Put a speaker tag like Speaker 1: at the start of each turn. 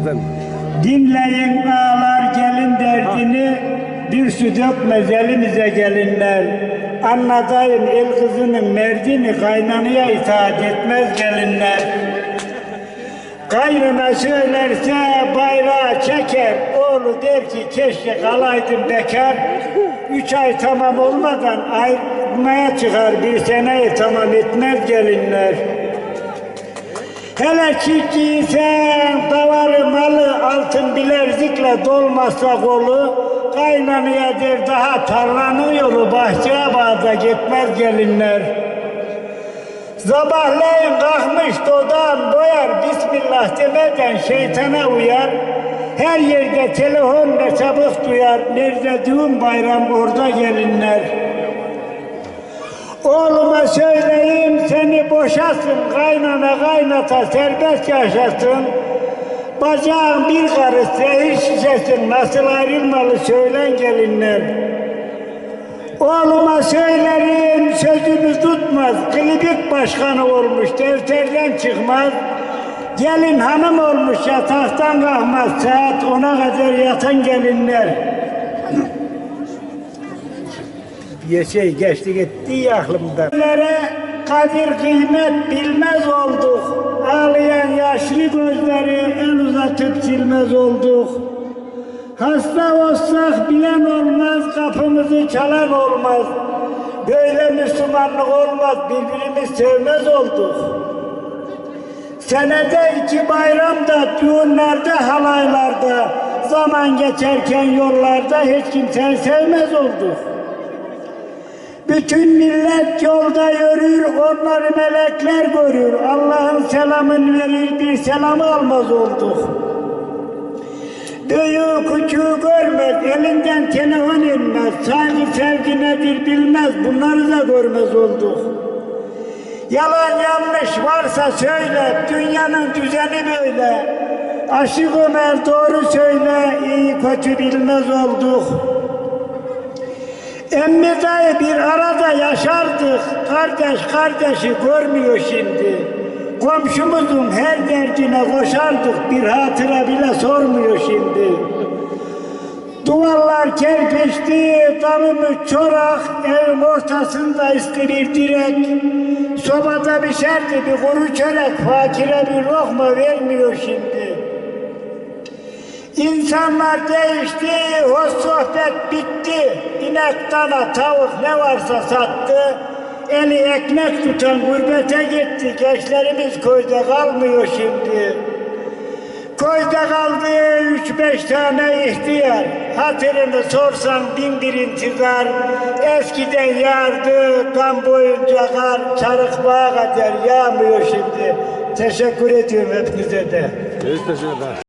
Speaker 1: Anlatın.
Speaker 2: Dinleyin ağlar gelin derdini, bir su dökmez elinize gelinler. Anlatayım el kızının merdini, kaynanaya itaat etmez gelinler. Kaynana söylerse bayrağı çeker, oğlu der ki keşke kalaydım bekar. Üç ay tamam olmadan ayrılmaya çıkar, bir seneyi tamam etmez gelinler. Hele çiftçiysen davarı malı altın bilezikle dolmazsa kolu kaynanaya der daha tarlanın yolu bahçeye bağda gitmez gelinler. Sabahleyin kalkmış dodağın doyar Bismillah demeden şeytana uyar. Her yerde telefon ne çabuk duyar. Nerede düğün bayram orada gelinler. Oğluma söyleyeyim boşasın, kaynana kaynata serbest yaşasın. Bacağın bir karış zehir şişesin, nasıl ayrılmalı söylen gelinler. Oğluma söylerim sözümü tutmaz, klibik başkanı olmuş, defterden çıkmaz. Gelin hanım olmuş yataktan kalkmaz, saat ona kadar yatan gelinler. şey geçti gitti aklımdan. Kadir kıymet bilmez olduk. Ağlayan yaşlı gözleri el uzatıp silmez olduk. Hasta olsak bilen olmaz, kapımızı çalan olmaz. Böyle Müslümanlık olmaz, birbirimizi sevmez olduk. Senede iki bayramda, düğünlerde, halaylarda, zaman geçerken yollarda hiç kimseyi sevmez olduk. Bütün millet yolda yürür, onları melekler görür. Allah'ın selamını verir, bir selam almaz olduk. Büyüğü küçüğü görmez, elinden telefon inmez. Sahibi sevgi nedir bilmez, bunları da görmez olduk. Yalan yanlış varsa söyle, dünyanın düzeni böyle. Aşık Ömer doğru söyle, iyi kötü bilmez olduk. Emmi dayı bir arada yaşardık. Kardeş kardeşi görmüyor şimdi. Komşumuzun her derdine koşardık. Bir hatıra bile sormuyor şimdi. Duvarlar kerpiçti, damımız çorak, evin ortasında bir direk. Sobada pişerdi bir kuru çörek, fakire bir lokma vermiyor şimdi. İnsanlar değişti, hoş sohbet bitti. İnek, dana, tavuk ne varsa sattı. Eli ekmek tutan gurbete gitti. Gençlerimiz köyde kalmıyor şimdi. Köyde kaldı üç beş tane ihtiyar. Hatırını sorsan bin bir intizar. Eskiden yağardı kan boyunca kar. Çarık bağa kadar yağmıyor şimdi. Teşekkür ediyorum hepinize de.
Speaker 1: Biz teşekkür ederiz.